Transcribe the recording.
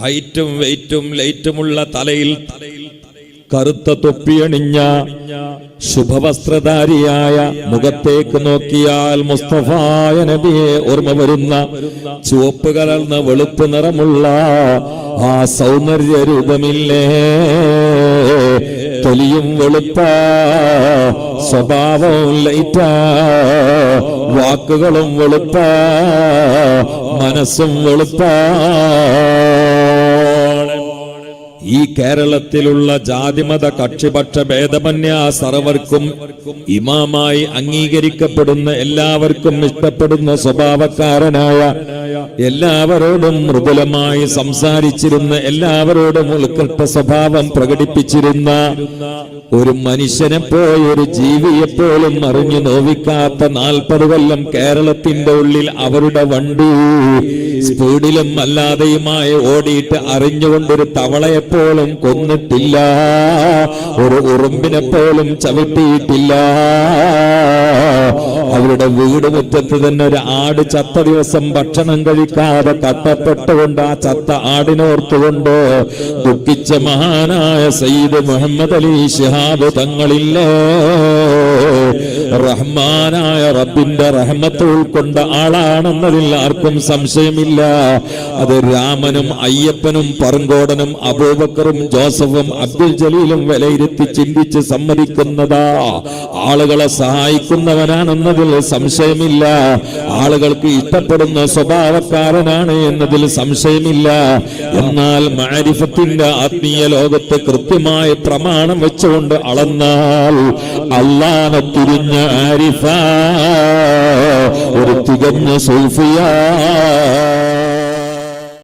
ഹൈറ്റും വെയിറ്റും ലൈറ്റുമുള്ള തലയിൽ കറുത്ത തൊപ്പിയണിഞ്ഞ ശുഭവസ്ത്രധാരിയായ മുഖത്തേക്ക് നോക്കിയാൽ മുസ്തഫായ നബിയെ ഓർമ്മ വരുന്ന ചുവപ്പ് കലർന്ന വെളുപ്പ് നിറമുള്ള ആ സൗന്ദര്യ രൂപമില്ലേ? തൊലിയും വെളുപ്പ സ്വഭാവവും ലൈറ്റ വാക്കുകളും വെളുപ്പ മനസ്സും വെളുപ്പ. കേരളത്തിലുള്ള ജാതിമത കക്ഷിപക്ഷ ഭേദമന്യ സർവർക്കും ഇമാമായി അംഗീകരിക്കപ്പെടുന്ന എല്ലാവർക്കും ഇഷ്ടപ്പെടുന്ന സ്വഭാവക്കാരനായ എല്ലാവരോടും മൃദുലമായി സംസാരിച്ചിരുന്ന എല്ലാവരോടും ഉൾക്കൃത്ത സ്വഭാവം പ്രകടിപ്പിച്ചിരുന്ന ഒരു മനുഷ്യനെ പോയി ഒരു ജീവിയെ പോലും അറിഞ്ഞു നോവിക്കാത്ത നാൽപ്പത് കൊല്ലം കേരളത്തിന്റെ ഉള്ളിൽ അവരുടെ വണ്ടി സ്പീഡിലും അല്ലാതെയുമായി ഓടിയിട്ട് അറിഞ്ഞുകൊണ്ടൊരു തവളയെ പോലും കൊന്നിട്ടില്ല. ഒരു ഉറുമ്പിനെ പോലും ചവിട്ടിയിട്ടില്ല. അവരുടെ വീട് മുറ്റത്ത് തന്നെ ഒരു ആട് ചത്ത ദിവസം ഭക്ഷണം കഴിക്കാതെ കട്ടപ്പെട്ടുകൊണ്ട് ആ ചത്ത ആടിനോർത്തുകൊണ്ട് ദുഃഖിച്ച മഹാനായ സയ്യിദ് മുഹമ്മദ് അലി ഷിഹാബ് തങ്ങളില്ലേ. റഹ്മാനായ റബ്ബിന്റെ റഹ്മത്ത് ഉൾക്കൊണ്ട ആളാണെന്നതിൽ ആർക്കും സംശയമില്ല. അത് രാമനും അയ്യപ്പനും പറങ്കോടനും അബൂബക്കറും ജോസഫും അബ്ദുൽ ജലീലും വിലയിരുത്തി ചിന്തിച്ച് സമ്മതിക്കുന്നതാ. ആളുകളെ സഹായിക്കുന്നവനാണെന്നതിൽ സംശയമില്ല. ആളുകൾക്ക് ഇഷ്ടപ്പെടുന്ന സ്വഭാവക്കാരനാണ് എന്നതിൽ സംശയമില്ല. എന്നാൽ മാരിഫത്തിന്റെ ആത്മീയ ലോകത്ത് കൃത്യമായ പ്രമാണം വെച്ചുകൊണ്ട് അളന്നാൽ അള്ളാനെ തിരിഞ്ഞ ആരിഫ? ഒരു തികഞ്ഞ സൂഫിയ